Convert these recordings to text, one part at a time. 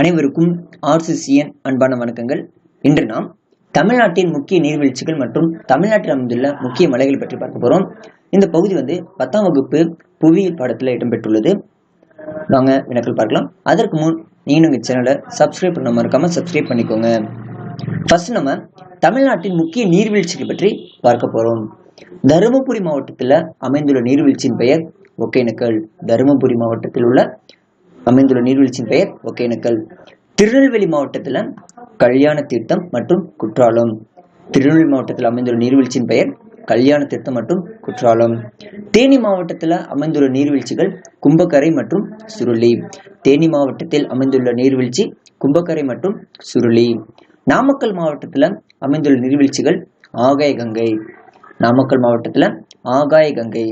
அனைவருக்கும் ஆர்சிசிஎன் அன்பான வணக்கங்கள். இன்று நாம் தமிழ்நாட்டின் முக்கிய நீர்வீழ்ச்சிகள் மற்றும் தமிழ்நாட்டில் அமைந்துள்ள முக்கிய மலைகள் பற்றி பார்க்க போறோம். இந்த பகுதி வந்து பத்தாம் வகுப்பு புவியியல் பாடத்தில் இடம்பெற்றுள்ளது. வாங்க வினக்கல் பார்க்கலாம். அதற்கு முன் நீங்கள் எங்கள் சேனலை சப்ஸ்கிரைப் பண்ண மறக்காம சப்ஸ்கிரைப் பண்ணிக்கோங்க. ஃபர்ஸ்ட் நம்ம தமிழ்நாட்டின் முக்கிய நீர்வீழ்ச்சிகள் பற்றி பார்க்க போறோம். தருமபுரி மாவட்டத்தில் அமைந்துள்ள நீர்வீழ்ச்சியின் பெயர் ஒகேனக்கல். தருமபுரி மாவட்டத்தில் உள்ள அமைந்துள்ள நீர்வீழ்ச்சியின் பெயர் ஒகேனக்கல் திருநெல்வேலி மாவட்டத்தில் கல்யாண தீர்த்தம் மற்றும் குற்றாலம். திருநெல்வேலி மாவட்டத்தில் அமைந்துள்ள நீர்வீழ்ச்சியின் பெயர் கல்யாண தீர்த்தம் மற்றும் குற்றாலம். தேனி மாவட்டத்தில் அமைந்துள்ள நீர்வீழ்ச்சிகள் கும்பக்கரை மற்றும் சுருளி. தேனி மாவட்டத்தில் அமைந்துள்ள நீர்வீழ்ச்சி கும்பக்கரை மற்றும் சுருளி. நாமக்கல் மாவட்டத்தில் அமைந்துள்ள நீர்வீழ்ச்சிகள் ஆகாய கங்கை. நாமக்கல் மாவட்டத்தில் ஆகாய கங்கை.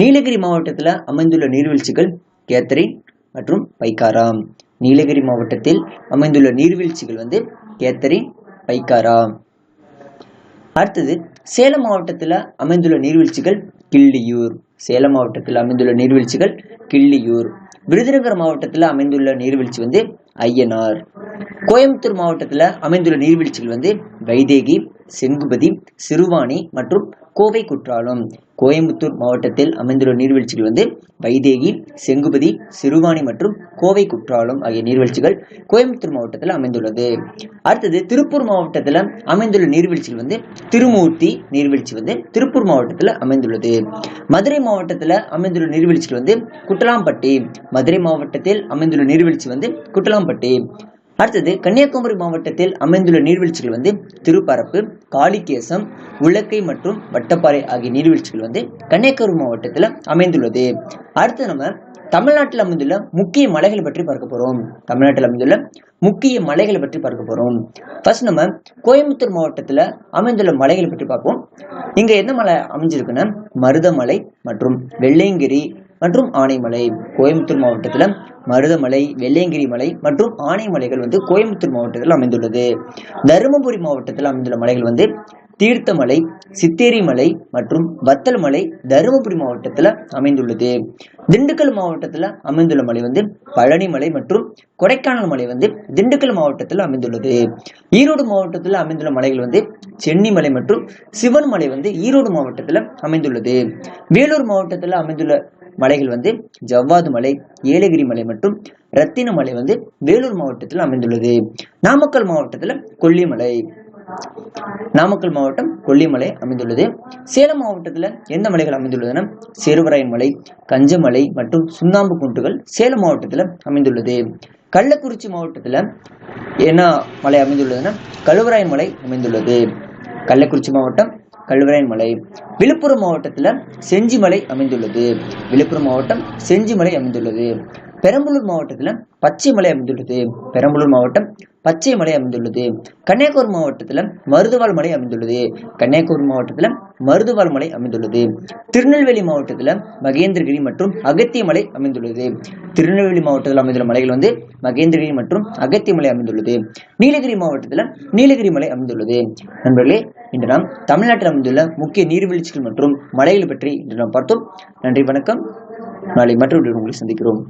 நீலகிரி மாவட்டத்தில் அமைந்துள்ள நீர்வீழ்ச்சிகள் கேத்தரின் மற்றும் பைக்காரா நீலகிரி மாவட்டத்தில் அமைந்துள்ள நீர்வீழ்ச்சிகள் வந்து கேத்தரின் பைக்காரா அடுத்தது சேலம் மாவட்டத்தில் அமைந்துள்ள நீர்வீழ்ச்சிகள் கிள்ளியூர். சேலம் மாவட்டத்தில் அமைந்துள்ள நீர்வீழ்ச்சிகள் கிள்ளியூர். விருதுநகர் மாவட்டத்தில் அமைந்துள்ள நீர்வீழ்ச்சி வந்து ஐயனார் கோயம்புத்தூர் மாவட்டத்தில் அமைந்துள்ள நீர்வீழ்ச்சிகள் வந்து வைதேகி செங்குபதி சிறுவாணி மற்றும் கோவை குற்றாலம். கோயம்புத்தூர் மாவட்டத்தில் அமைந்துள்ள நீர்வீழ்ச்சிகள் வந்து வைதேகி செங்குபதி சிறுவாணி மற்றும் கோவை குற்றாலம் ஆகிய நீர்வீழ்ச்சிகள் கோயம்புத்தூர் மாவட்டத்தில் அமைந்துள்ளது. அடுத்தது திருப்பூர் மாவட்டத்தில் அமைந்துள்ள நீர்வீழ்ச்சிகள் வந்து திருமூர்த்தி நீர்வீழ்ச்சி வந்து திருப்பூர் மாவட்டத்தில் அமைந்துள்ளது. மதுரை மாவட்டத்தில் அமைந்துள்ள நீர்வீழ்ச்சிகள் வந்து குட்டலாம்பட்டி. மதுரை மாவட்டத்தில் அமைந்துள்ள நீர்வீழ்ச்சி வந்து குட்டலாம்பட்டி. அடுத்தது கன்னியாகுமரி மாவட்டத்தில் அமைந்துள்ள நீர்வீழ்ச்சிகள் வந்து திருப்பரப்பு காளிகேசம் உலக்கை மற்றும் வட்டப்பாறை ஆகிய நீர்வீழ்ச்சிகள் வந்து கன்னியாகுமரி மாவட்டத்தில் அமைந்துள்ளது. அடுத்து நம்ம தமிழ்நாட்டில் அமைந்துள்ள முக்கிய மலைகளை பற்றி பார்க்க போகிறோம் தமிழ்நாட்டில் அமைந்துள்ள முக்கிய மலைகளை பற்றி பார்க்க போகிறோம் ஃபர்ஸ்ட் நம்ம கோயம்புத்தூர் மாவட்டத்தில் அமைந்துள்ள மலைகளை பற்றி பார்ப்போம். இங்கே எந்த மலை அமைஞ்சிருக்குன்னா மருதமலை மற்றும் வெள்ளையங்கிரி மற்றும் ஆனைமலை கோயம்புத்தூர் மாவட்டத்தில் மருதமலை வெள்ளையங்கிரி மலை மற்றும் ஆனைமலைகள் வந்து கோயம்புத்தூர் மாவட்டத்தில் அமைந்துள்ளது. தருமபுரி மாவட்டத்தில் அமைந்துள்ள மலைகள் வந்து தீர்த்தமலை சித்தேரி மலை மற்றும் வத்தல் மலை தருமபுரி மாவட்டத்தில் அமைந்துள்ளது. திண்டுக்கல் மாவட்டத்தில் அமைந்துள்ள மலை வந்து பழனி மலை மற்றும் கொடைக்கானல் மலை வந்து திண்டுக்கல் மாவட்டத்தில் அமைந்துள்ளது. ஈரோடு மாவட்டத்தில் அமைந்துள்ள மலைகள் வந்து சென்னி மலை மற்றும் சிவன் மலை வந்து ஈரோடு மாவட்டத்தில் அமைந்துள்ளது. வேலூர் மாவட்டத்தில் அமைந்துள்ள மலைகள் வந்து ஜவ்வாது மலை ஏலகிரி மலை மற்றும் ரத்தின மலை வந்து வேலூர் மாவட்டத்தில் அமைந்துள்ளது. நாமக்கல் மாவட்டத்தில் கொல்லிமலை நாமக்கல் மாவட்டம் கொல்லிமலை அமைந்துள்ளது. சேலம் மாவட்டத்தில் எந்த மலைகள் அமைந்துள்ளதுன்னா சேருவராயன் மலை கஞ்சமலை மற்றும் சுண்ணாம்பு குன்றுகள் சேலம் மாவட்டத்தில் அமைந்துள்ளது. கள்ளக்குறிச்சி மாவட்டத்தில் என்ன மலை அமைந்துள்ளதுன்னா கழுவராயன் மலை அமைந்துள்ளது. கள்ளக்குறிச்சி மாவட்டம் கல்வராயன் மலை. விழுப்புரம் மாவட்டத்தில் செஞ்சிமலை அமைந்துள்ளது. விழுப்புரம் மாவட்டம் செஞ்சிமலை அமைந்துள்ளது. பெரம்பலூர் மாவட்டத்தில் பச்சை மலை அமைந்துள்ளது. பெரம்பலூர் மாவட்டம் பச்சை மலை அமைந்துள்ளது. கன்னியாகுமரி மாவட்டத்தில் மருதுவாள் மலை அமைந்துள்ளது. கன்னியாகுமரி மாவட்டத்தில் மருதுவாள் மலை அமைந்துள்ளது. திருநெல்வேலி மாவட்டத்தில் மகேந்திரகிரி மற்றும் அகத்திய மலை அமைந்துள்ளது. திருநெல்வேலி மாவட்டத்தில் அமைந்துள்ள மலைகள் வந்து மகேந்திரகிரி மற்றும் அகத்திய மலை அமைந்துள்ளது. நீலகிரி மாவட்டத்தில் நீலகிரி மலை அமைந்துள்ளது. நண்பர்களே இன்று நாம் தமிழ்நாட்டில் அமைந்துள்ள முக்கிய நீர்வீழ்ச்சிகள் மற்றும் மலைகள் பற்றி இன்று நாம் பார்த்தோம். நன்றி வணக்கம். நாளை மற்றொரு உங்களை சந்திக்கிறோம்.